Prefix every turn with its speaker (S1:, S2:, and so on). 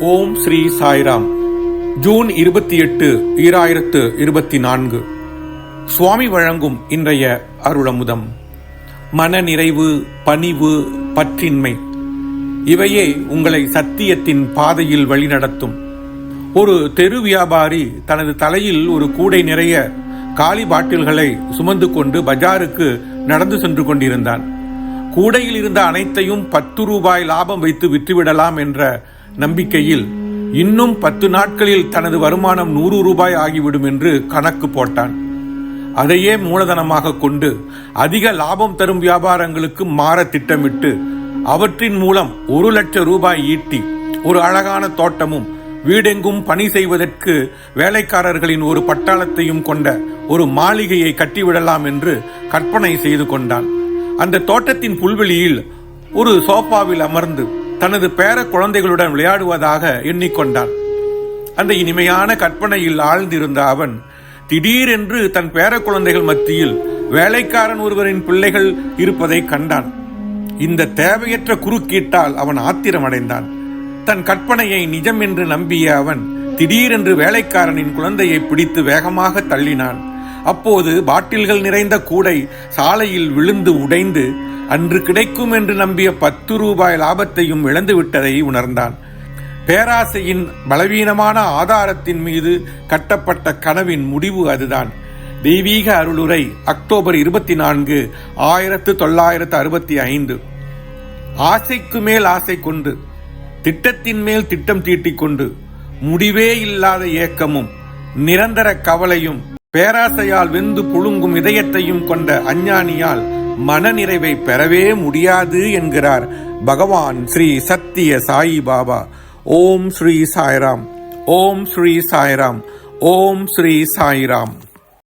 S1: ஓம் Sri Sairam. June இருபத்தி எட்டு ஈராயிரத்து இருபத்தி நான்கு சுவாமி வழங்கும் இன்றைய அருளமுதம். மன நிறைவு பணிவு பற்றின்மை. இவையே உங்களை சத்தியத்தின் பாதையில் வழிநடத்தும். ஒரு தெரு வியாபாரி தனது தலையில் ஒரு கூடை நிறைய காலி பாட்டில்களை சுமந்து கொண்டு பஜாருக்கு நடந்து சென்று கொண்டிருந்தான். கூடையில் இருந்த அனைத்தையும் பத்து ரூபாய் லாபம் வைத்து விற்றுவிடலாம் என்ற நம்பிக்கையில் இன்னும் பத்து நாட்களில் தனது வருமானம் நூறு ரூபாய் ஆகிவிடும் என்று கணக்கு போட்டான். அதையே மூலதனமாக கொண்டு அதிக லாபம் தரும் வியாபாரங்களுக்கு மாற திட்டமிட்டு அவற்றின் மூலம் ஒரு லட்சம் ரூபாய் ஈட்டி ஒரு அழகான தோட்டமும் வீடெங்கும் பணி செய்வதற்கு வேலைக்காரர்களின் ஒரு பட்டாளத்தையும் கொண்ட ஒரு மாளிகையை கட்டிவிடலாம் என்று கற்பனை செய்து கொண்டான். அந்த தோட்டத்தின் புல்வெளியில் ஒரு சோஃபாவில் அமர்ந்து தனது பேர குழந்தைகளுடன் விளையாடுவதாக எண்ணிக்கொண்டான். அந்த இனிமையான கற்பனையில் ஆழ்ந்திருந்த அவன் திடீரென்று தன் பேர குழந்தைகள் மத்தியில் வேலைக்காரன் ஒருவரின் பிள்ளைகள் இருப்பதை கண்டான். இந்த தேவையற்ற குறுக்கீட்டால் அவன் ஆத்திரமடைந்தான். தன் கற்பனையை நிஜம் என்று நம்பிய அவன் திடீரென்று வேலைக்காரனின் குழந்தையை பிடித்து வேகமாக தள்ளினான். அப்போது பாட்டில்கள் நிறைந்த கூடை சாலையில் விழுந்து உடைந்து அன்று கிடைக்கும் என்று நம்பிய பத்து ரூபாய் லாபத்தையும் இழந்து விட்டதை உணர்ந்தான். பேராசையின் பலவீனமான ஆதாரத்தின் மீது கட்டப்பட்ட கனவின் முடிவு அதுதான். தெய்வீக அருளுரை அக்டோபர் இருபத்தி நான்கு ஆயிரத்து தொள்ளாயிரத்து அறுபத்தி ஐந்து. ஆசைக்கு மேல் ஆசை கொண்டு திட்டத்தின் மேல் திட்டம் தீட்டிக் கொண்டு முடிவே இல்லாத ஏக்கமும் நிரந்தர கவலையும் பேராசையால் வெந்து புழுங்கும் இதயத்தையும் கொண்ட அஞ்ஞானியால் மனநிறைவை பெறவே முடியாது என்கிறார் பகவான் ஸ்ரீ சத்திய சாயி பாபா. ஓம் ஸ்ரீ சாய்ராம். ஓம் ஸ்ரீ சாய்ராம். ஓம் ஸ்ரீ சாய்ராம்.